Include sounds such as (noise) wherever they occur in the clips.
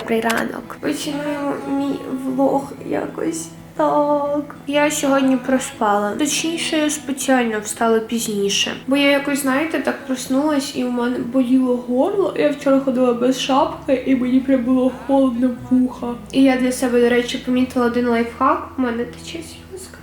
Добрий ранок. Починаємо мій влог якось. Так, я сьогодні проспала. Точніше, я спеціально встала пізніше. Бо я якось, знаєте, так проснулась і у мене боліло горло. Я вчора ходила без шапки, і мені прям було холодно в вуха. І я для себе, до речі, помітила один лайфхак. У мене тече сльозка.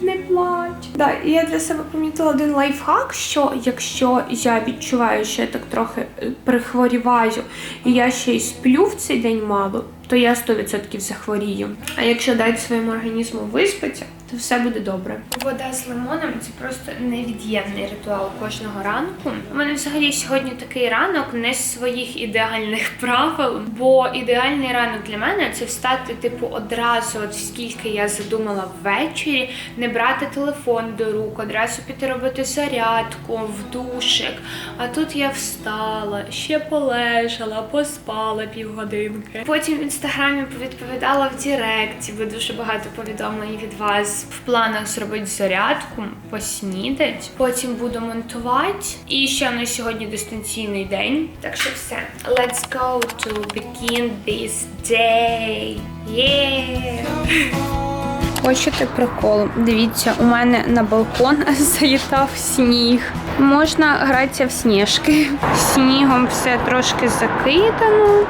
Не плач. Да, і я для себе помітила один лайфхак, що якщо я відчуваю, що я так трохи е, прихворіваю, і я ще й сплю в цей день мало, то я 100% захворію. А якщо дати своєму організму виспатися, то все буде добре. Вода з лимоном це просто невід'ємний ритуал кожного ранку. У мене взагалі сьогодні такий ранок не з своїх ідеальних (laughs) правил, бо ідеальний ранок для мене це встати, типу, одразу, от скільки я задумала ввечері, не брати телефон до рук, одразу піти робити зарядку в душик. А тут я встала, ще полежала, поспала півгодинки. Потім в інстаграмі повідповідала в Діректі, бо дуже багато повідомлень від вас в планах зробити зарядку, поснідать. Потім буду монтувати. І ще у нас сьогодні дистанційний день. Так що все. Let's go to begin this day. Yeah! Хочете прикол? Дивіться, у мене на балкон (laughs) залітав сніг. Можна гратися в сніжки. Снігом все трошки закидано.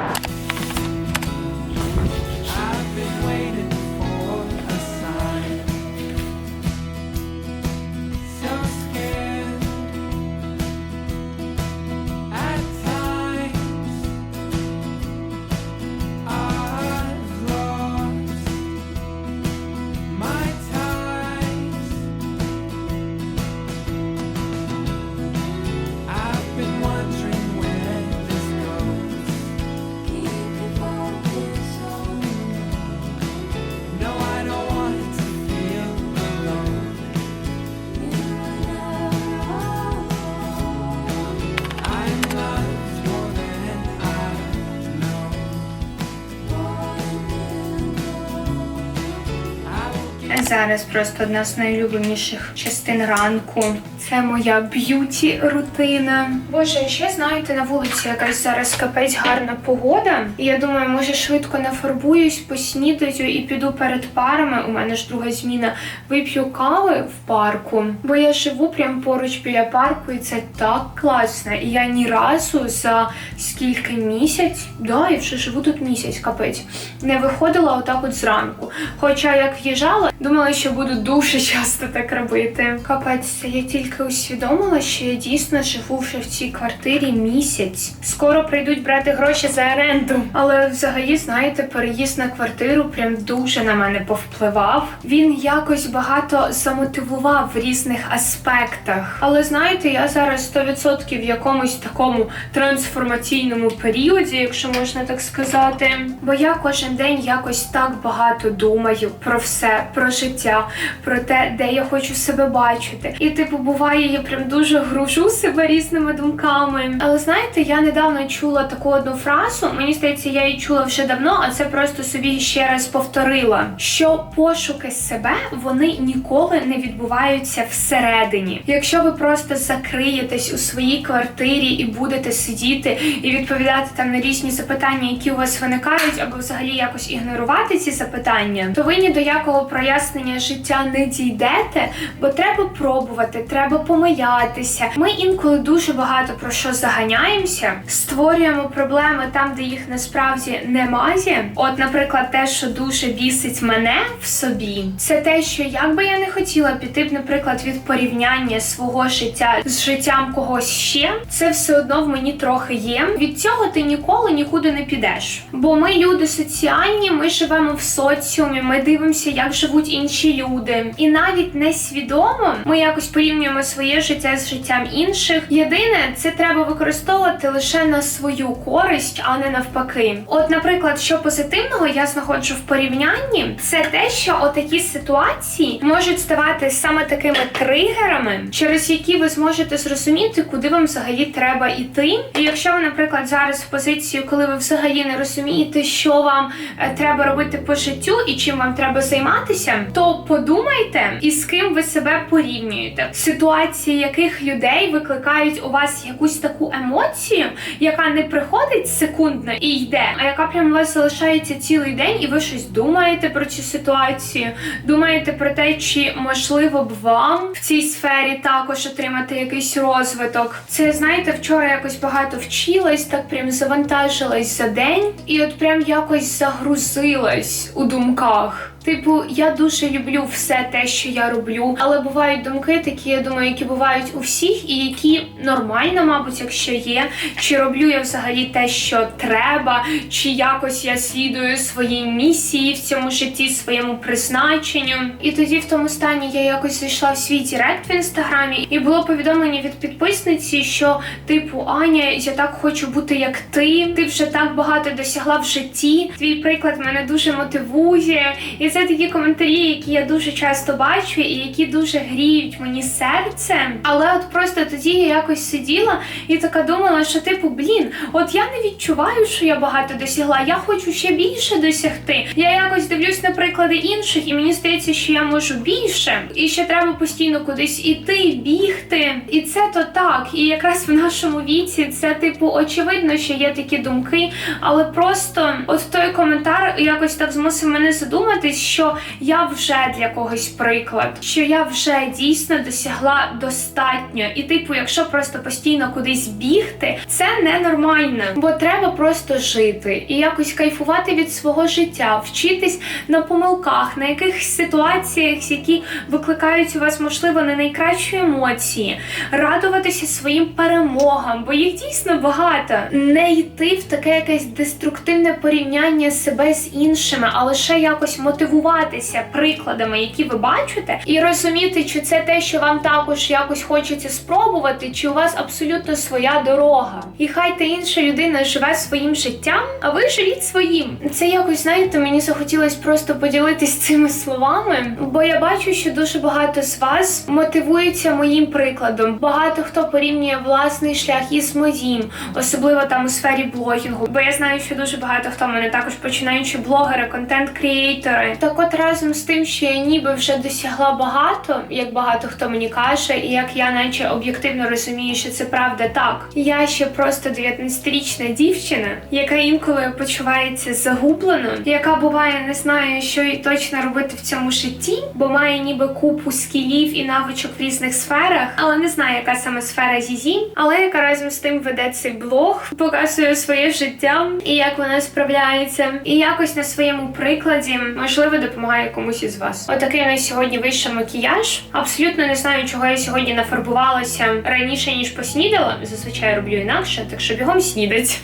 Зараз просто одна з найлюбленіших частин ранку. Це моя б'юті рутина. Боже, ще знаєте, на вулиці якась зараз капець гарна погода. І я думаю, може швидко нафарбуюсь, поснідаю і піду перед парами. У мене ж друга зміна. Вип'ю кави в парку, бо я живу прямо поруч біля парку, і це так класно. І я ні разу за скільки місяць, да, я вже живу тут місяць, капець, не виходила отак от зранку. Хоча як в'їжджала, думала, що буду дуже (laughs) часто так робити. Капець, це я тільки усвідомила, що я дійсно живу вже в цій квартирі місяць. Скоро прийдуть брати гроші за оренду. Але взагалі, знаєте, переїзд на квартиру прям дуже на мене повпливав. Він якось багато замотивував в різних аспектах. Але знаєте, я зараз 100% в якомусь такому трансформаційному періоді, якщо можна так сказати. Бо я кожен день якось так багато думаю про все, про життя, про те, де я хочу себе бачити. І типу, буває, я прям дуже гружу себе різними думками. Але знаєте, я недавно чула таку одну фразу. Мені здається, я її чула вже давно, а це просто собі ще раз повторила. Що пошуки себе вони ніколи не відбуваються всередині. Якщо ви просто закриєтесь у своїй квартирі і будете сидіти і відповідати там на різні запитання, які у вас виникають, або взагалі якось ігнорувати ці запитання, то ви ні до якого прояснення життя не дійдете, бо треба пробувати, треба помилятися. Ми інколи дуже багато про що заганяємося, створюємо проблеми там, де їх насправді немає. От, наприклад, те, що дуже бісить мене в собі, це те, що як би я не хотіла піти б, наприклад, від порівняння свого життя з життям когось ще, це все одно в мені трохи є. Від цього ти ніколи нікуди не підеш. Бо ми люди соціальні, ми живемо в соціумі, ми дивимося, як живуть інші люди. І навіть несвідомо ми якось порівнюємо своє життя з життям інших. Єдине, це треба використовувати лише на свою користь, а не навпаки. От, наприклад, що позитивного я знаходжу в порівнянні, це те, що отакі ситуації можуть ставати саме такими тригерами, через які ви зможете зрозуміти, куди вам взагалі треба йти. І якщо ви, наприклад, зараз в позиції, коли ви взагалі не розумієте, що вам е, треба робити по життю і чим вам треба займатися, то подумайте, із ким ви себе порівнюєте. Ситуація ситуації яких людей викликають у вас якусь таку емоцію, яка не приходить секундно і йде, а яка прямо у вас залишається цілий день, і ви щось думаєте про цю ситуацію, думаєте про те, чи можливо б вам в цій сфері також отримати якийсь розвиток. Це знаєте, вчора якось багато вчилась, так прям завантажилась за день, і от прям якось загрузилась у думках. Типу, я дуже люблю все те, що я роблю, але бувають думки такі, я думаю, які бувають у всіх, і які нормально, мабуть, якщо є, чи роблю я взагалі те, що треба, чи якось я слідую своїй місії в цьому житті, своєму призначенню. І тоді в тому стані я якось зайшла в свій директ в інстаграмі, і було повідомлення від підписниці, що типу Аня, я так хочу бути як ти. Ти вже так багато досягла в житті. Твій приклад мене дуже мотивує. І це такі коментарі, які я дуже часто бачу, і які дуже гріють мені серце. Але от просто тоді я якось сиділа і така думала, що типу, блін, от я не відчуваю, що я багато досягла. Я хочу ще більше досягти. Я якось дивлюсь на приклади інших, і мені здається, що я можу більше. І ще треба постійно кудись іти, бігти. І це то так. І якраз в нашому віці це типу очевидно, що є такі думки, але просто от той коментар якось так змусив мене задуматись, що я вже для когось приклад, що я вже дійсно досягла достатньо. І, типу, якщо просто постійно кудись бігти, це ненормально, бо треба просто жити і якось кайфувати від свого життя, вчитись на помилках, на якихось ситуаціях, які викликають у вас, можливо, не найкращі емоції, радуватися своїм перемогам, бо їх дійсно багато. Не йти в таке якесь деструктивне порівняння себе з іншими, а лише якось мотивуватися прикладами, які ви бачите, і розуміти, чи це те, що вам також якось хочеться спробувати, чи у вас абсолютно своя дорога. І хай та інша людина живе своїм життям, а ви живіть своїм. Це якось знаєте, мені захотілося просто поділитись цими словами, бо я бачу, що дуже багато з вас мотивується моїм прикладом. Багато хто порівнює власний шлях із моїм, особливо там у сфері блогінгу. Бо я знаю, що дуже багато хто мене також починаючи блогери, контент-крієйтори. Так от разом з тим, що я ніби вже досягла багато, як багато хто мені каже, і як я наче об'єктивно розумію, що це правда так. Я ще просто 19-річна дівчина, яка інколи почувається загублено, яка буває не знає, що їй точно робити в цьому житті, бо має ніби купу скілів і навичок в різних сферах, але не знає, яка саме сфера її, але яка разом з тим веде цей блог, показує своє життя і як вона справляється, і якось на своєму прикладі можливо допомагає комусь із вас. Отакий на сьогодні вийшов макіяж. Абсолютно не знаю, чого я сьогодні нафарбувалася раніше ніж поснідала. Зазвичай роблю інакше, так що бігом снідать.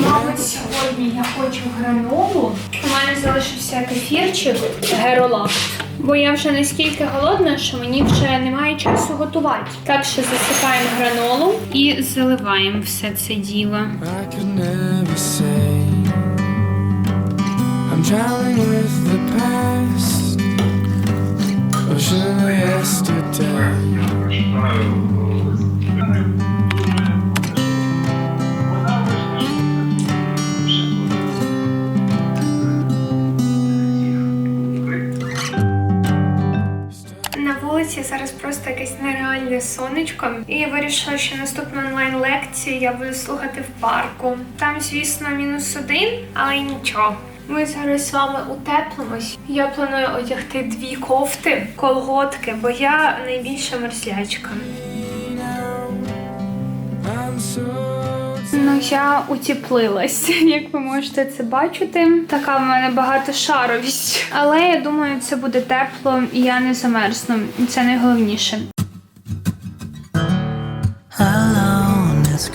Мабуть, сьогодні я хочу гранолу. Залишився кефірчик геролакт. Бо я вже настільки голодна, що мені вже немає часу готувати. Так що засипаємо гранолу і заливаємо все це діло. I вулиці зараз просто якесь нереальне сонечко. І я вирішила, що наступну онлайн-лекцію я буду слухати в парку. Там, звісно, мінус один, але нічого. Ми зараз з вами утеплимось. Я планую одягти дві кофти, колготки, бо я найбільша мерзлячка. Ну, я утеплилась, (laughs) як ви можете це бачити. Така в мене багатошаровість. Але я думаю, це буде тепло і я не замерзну. Це найголовніше.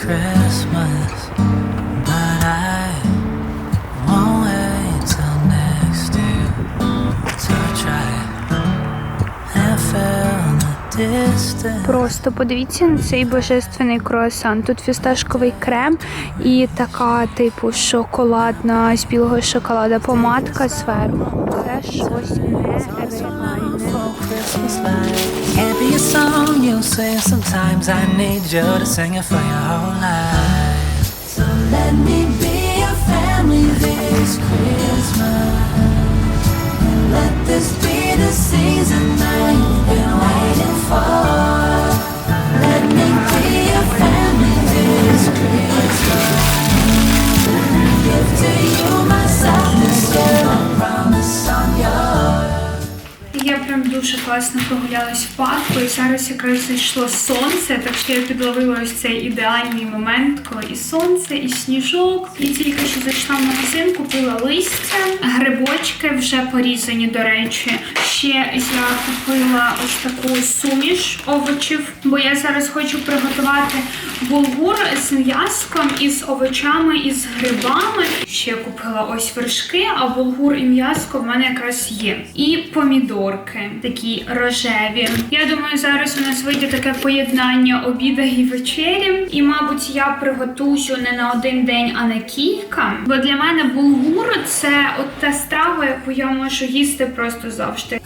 Christmas, Просто подивіться на цей божественний круасан. Тут фісташковий крем і така, типу, шоколадна з білого шоколада помадка зверху. Це щось let this be the season that been far Я прям дуже класно прогулялась в парку, і зараз якраз зайшло сонце, так що я підловила ось цей ідеальний момент, коли і сонце, і сніжок. І тільки що зайшла в магазин, купила листя, грибочки вже порізані, до речі. Ще я купила ось таку суміш овочів, бо я зараз хочу приготувати булгур з м'яском, із овочами, і з грибами. Ще купила ось вершки, а булгур і м'яско в мене якраз є. І помідорки такі рожеві. Я думаю, зараз у нас вийде таке поєднання обіда і вечері. І, мабуть, я приготую не на один день, а на кілька. Бо для мене булгур це от та страва, яку я можу їсти просто завжди.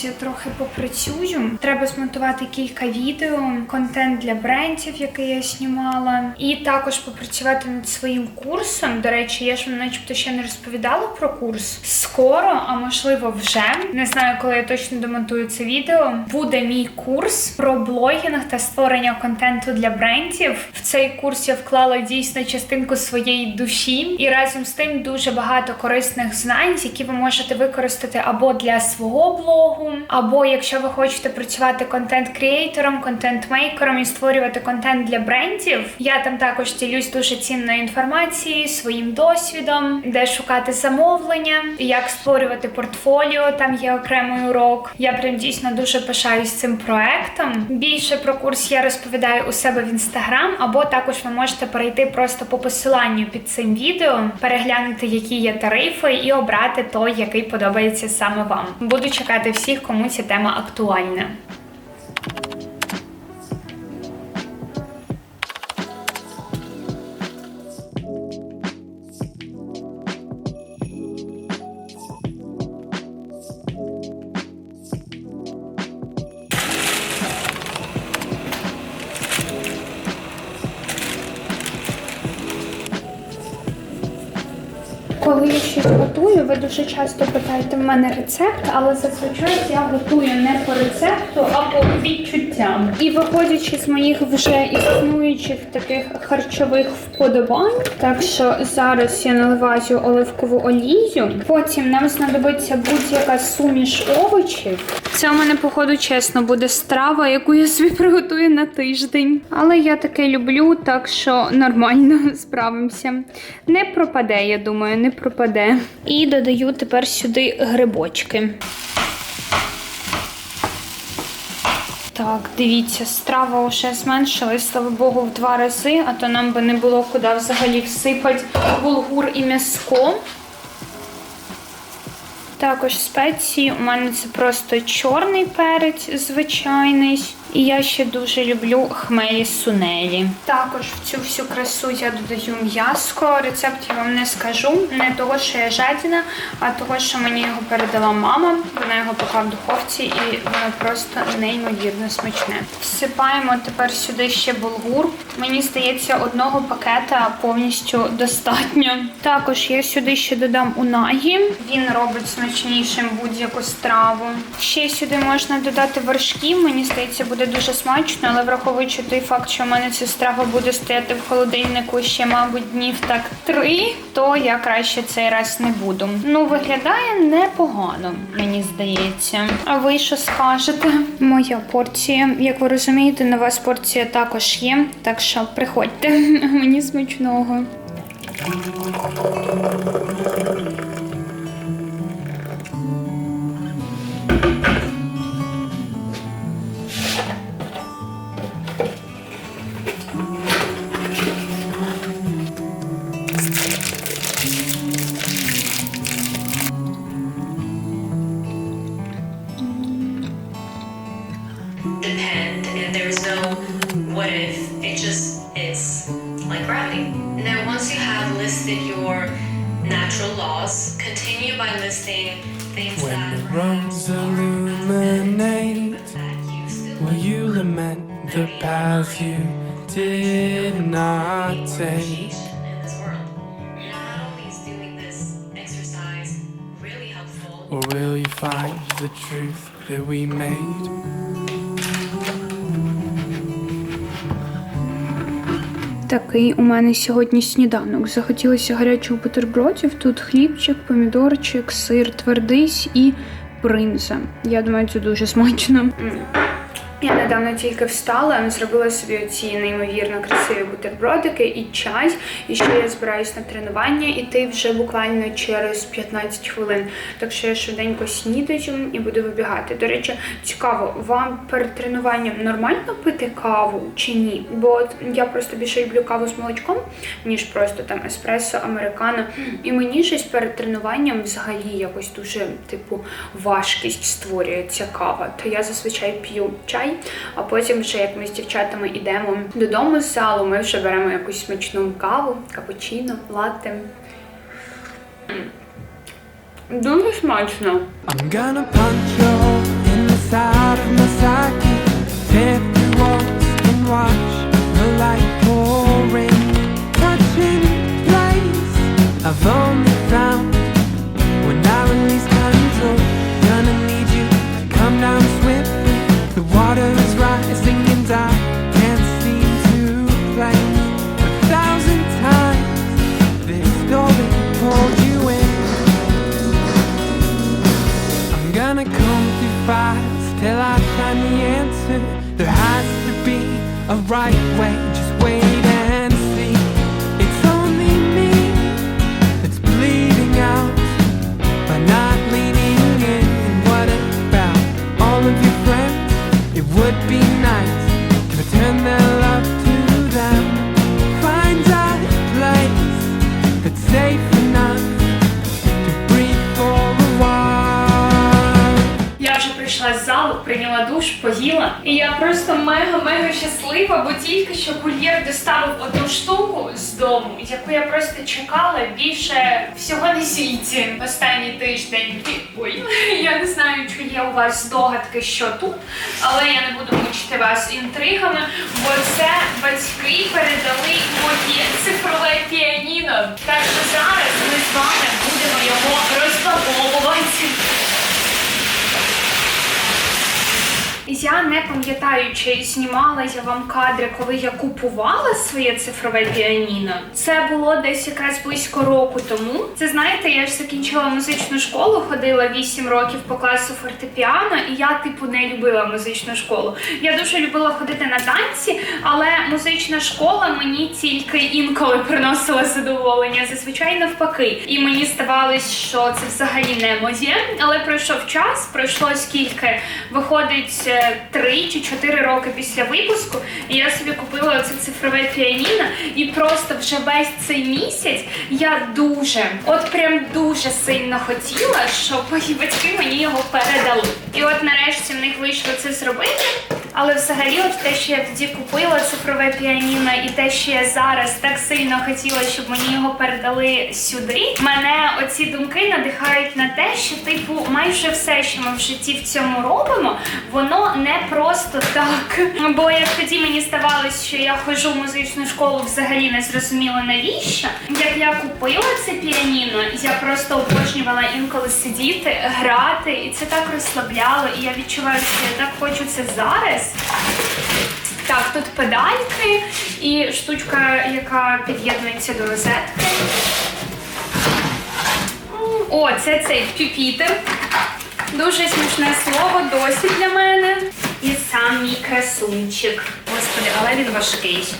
Зараз я трохи попрацюю. Треба змонтувати кілька відео, контент для брендів, який я знімала, і також попрацювати над своїм курсом. До речі, я ж вам начебто ще не розповідала про курс. Скоро, а можливо, вже не знаю, коли я точно домонтую це відео. Буде мій курс про блогінг та створення контенту для брендів. В цей курс я вклала дійсно частинку своєї душі, і разом з тим дуже багато корисних знань, які ви можете використати або для свого блогу, або якщо ви хочете працювати контент-кріейтором, контент-мейкером і створювати контент для брендів. Я там також ділюсь дуже цінною інформацією, своїм досвідом, де шукати замовлення, як створювати портфоліо. Там є окремий урок. Я прям дійсно дуже пишаюсь цим проектом. Більше про курс я розповідаю у себе в інстаграм, або також ви можете перейти просто по посиланню під цим відео, переглянути, які є тарифи, і обрати той, який подобається саме вам. Буду чекати всіх, кому ця тема актуальна. Щось готую, ви дуже часто питаєте в мене рецепт, але зазвичай я готую не по рецепту, а по відчуттям. І виходячи з моїх вже існуючих таких харчових вподобань, так що зараз я наливаю оливкову олію. Потім нам знадобиться будь-яка суміш овочів. Це у мене, походу, чесно, буде страва, яку я собі приготую на тиждень. Але я таке люблю, так що нормально (laughs) справимося. Не пропаде, я думаю, не пропаде. І додаю тепер сюди грибочки. Так, дивіться, страва вже зменшилась, слава Богу, в два рази, а то нам би не було куди взагалі всипати булгур і м'яско. Також спеції у мене це просто чорний перець звичайний. І я ще дуже люблю хмелі сунелі. Також в цю всю красу я додаю м'яско. Рецепт я вам не скажу. Не того, що я жадіна, а того, що мені його передала мама. Вона його поклала в духовці і воно просто неймовірно смачне. Всипаємо тепер сюди ще булгур. Мені здається, одного пакета повністю достатньо. Також я сюди ще додам унагі. Він робить смачнішим будь-яку страву. Ще сюди можна додати вершки. Мені здається, буде дуже смачно, але враховуючи той факт, що в мене ця страва буде стояти в холодильнику ще, мабуть, днів так три, то я краще цей раз не буду. Ну, виглядає непогано, мені здається. А ви що скажете? Моя порція. Як ви розумієте, на вас порція також є. Так що приходьте. (laughs) Мені смачного. Depend and there's no what if it's like gravity. And then once you have listed your natural laws, continue by listing things When that the roads illuminate, that you still will you lament the path you did not take? in this world. Not only is doing this exercise really helpful, Or will you find the truth that we made? Такий у мене сьогодні сніданок. Захотілося гарячих бутербродів. Тут хлібчик, помідорчик, сир твердись і бринза. Я думаю, це дуже смачно. Я недавно тільки встала, зробила собі ці неймовірно красиві бутербродики і чай. І ще я збираюсь на тренування іти вже буквально через 15 хвилин. Так що я швиденько снідаю і буду вибігати. До речі, цікаво, вам перед тренуванням нормально пити каву чи ні? Бо я просто більше люблю каву з молочком, ніж просто там еспресо, американо. І мені щось перед тренуванням взагалі якось дуже типу важкість створює ця кава. То я зазвичай п'ю чай, а потім вже як ми з дівчатами йдемо додому з залу, ми вже беремо якусь смачну каву, капучино, латте. Дуже смачно. I'm gonna punch hole in the side of my psyche. Tear through walls and watch the light pouring. Touching place I've only find the answer. There has to be a right way. Щаслива, бо тільки що кур'єр доставив одну штуку з дому, яку я просто чекала більше всього на світі останній тиждень. Ой, я не знаю, чи є у вас здогадки, що тут, але я не буду мучити вас інтригами, бо це батьки передали моє цифрове піаніно. Так що зараз ми з вами будемо його розпаковувати. Я не пам'ятаю, чи знімала я вам кадри, коли я купувала своє цифрове піаніно. Це було десь якраз близько року тому. Це знаєте, я ж закінчила музичну школу, ходила 8 років по класу фортепіано, і я, типу, не любила музичну школу. Я дуже любила ходити на танці, але музична школа мені тільки інколи приносила задоволення, зазвичай навпаки. І мені здавалось, що це взагалі не моє. Але пройшов час, пройшло скільки виходить е, три чи чотири роки після випуску. І я собі купила оце цифрове піаніно, і просто вже весь цей місяць я дуже, от прям дуже сильно хотіла, щоб мої батьки мені його передали. І от нарешті в них вийшло це зробити. Але взагалі, от те, що я тоді купила цифрове піаніно, і те, що я зараз так сильно хотіла, щоб мені його передали сюди. Мене оці думки надихають на те, що типу майже все, що ми в житті в цьому робимо, воно не просто так. Бо як тоді мені здавалось, що я ходжу в музичну школу взагалі не зрозуміло навіщо. Як я купила це піаніно, я просто обожнювала інколи сидіти, грати, і це так розслабляло. І я відчуваю, що я так хочу це зараз. Так, тут педальки і штучка, яка під'єднується до розетки. О, це цей пюпітер. Дуже смішне слово, досі для мене. І сам мій красунчик. Господи, але він важкий.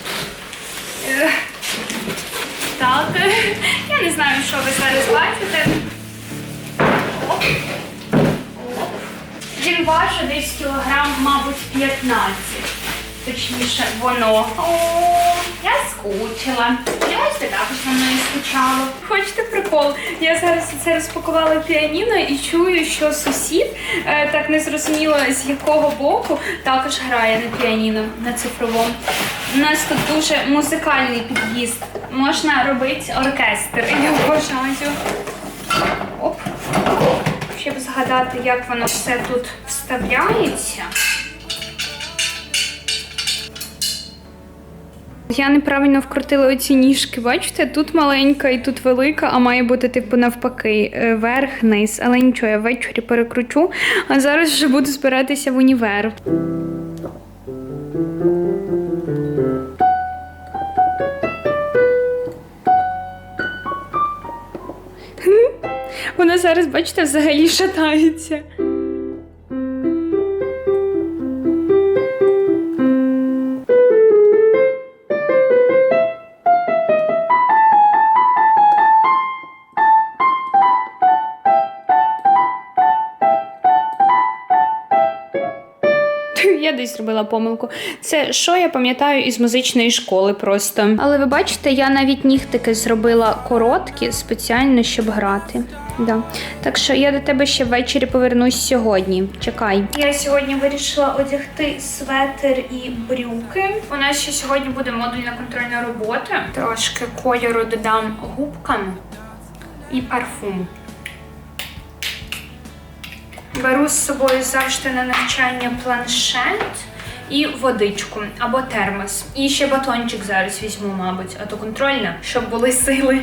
Так, (laughs) я не знаю, що ви зараз бачите. Оп. Він важить десь кілограм, мабуть, 15. Точніше, воно. О, я скучила. Сподіваюсь, ти також на мною скучала. Хочете прикол? Я зараз це розпакувала піаніно і чую, що сусід, е, так не зрозуміло з якого боку, також грає на піаніно на цифровому. У нас тут дуже музикальний під'їзд. Можна робити оркестр. Я вважаю. Щоб згадати, як воно все тут вставляється. Я неправильно вкрутила оці ніжки. Бачите, тут маленька і тут велика, а має бути типу навпаки, е, верх, низ. Але нічого, я ввечері перекручу, а зараз вже буду збиратися в універ. Вона зараз, бачите, взагалі шатається. Я десь зробила помилку. Це що я пам'ятаю із музичної школи просто. Але ви бачите, я навіть нігтики зробила короткі спеціально, щоб грати. Да. Так що я до тебе ще ввечері повернусь сьогодні. Чекай. Я сьогодні вирішила одягти светр і брюки. У нас ще сьогодні буде модульна контрольна робота. Трошки кольору додам губкам і парфум. Беру з собою завжди на навчання планшет і водичку або термос. І ще батончик зараз візьму, мабуть, а то контрольна, щоб були сили.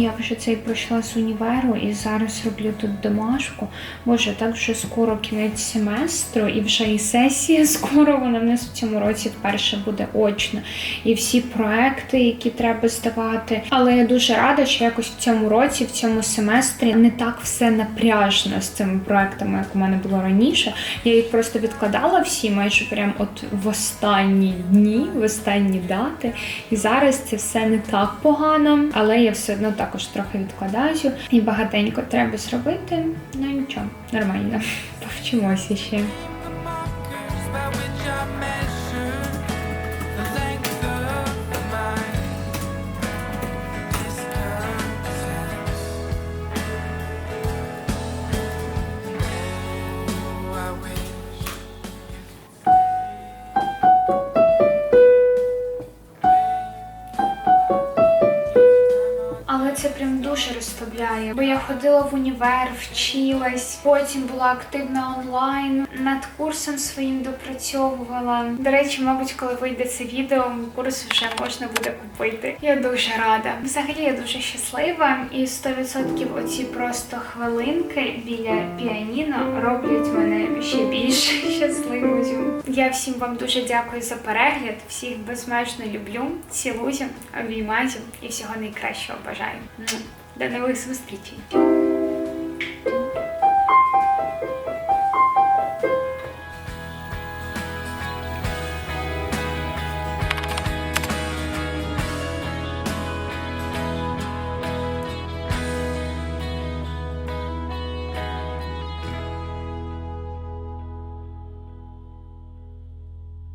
Я вже цей пройшла з універу і зараз роблю тут домашку. Боже, так вже скоро кінець семестру, і вже і сесія (laughs) скоро вона в нас в цьому році вперше буде очна. І всі проекти, які треба здавати. Але я дуже рада, що якось в цьому році, в цьому семестрі не так все напряжно з цими проектами, як у мене було раніше. Я їх просто відкладала всі, майже прям от в останні дні, в останні дати. І зараз це все не так погано, але я все одно також трохи відкладаю. І багатенько треба зробити. Ну нічого, нормально. (laughs) Повчимося ще. Ходила в універ, вчилась, потім була активна онлайн, над курсом своїм допрацьовувала. До речі, мабуть, коли вийде це відео, курс вже можна буде купити. Я дуже рада. Взагалі я дуже щаслива, і 100% оці просто хвилинки біля піаніно роблять мене ще більш (laughs) щасливою. Я всім вам дуже дякую за перегляд. Всіх безмежно люблю, цілую, обіймаю і всього найкращого бажаю. До нових зустрічей!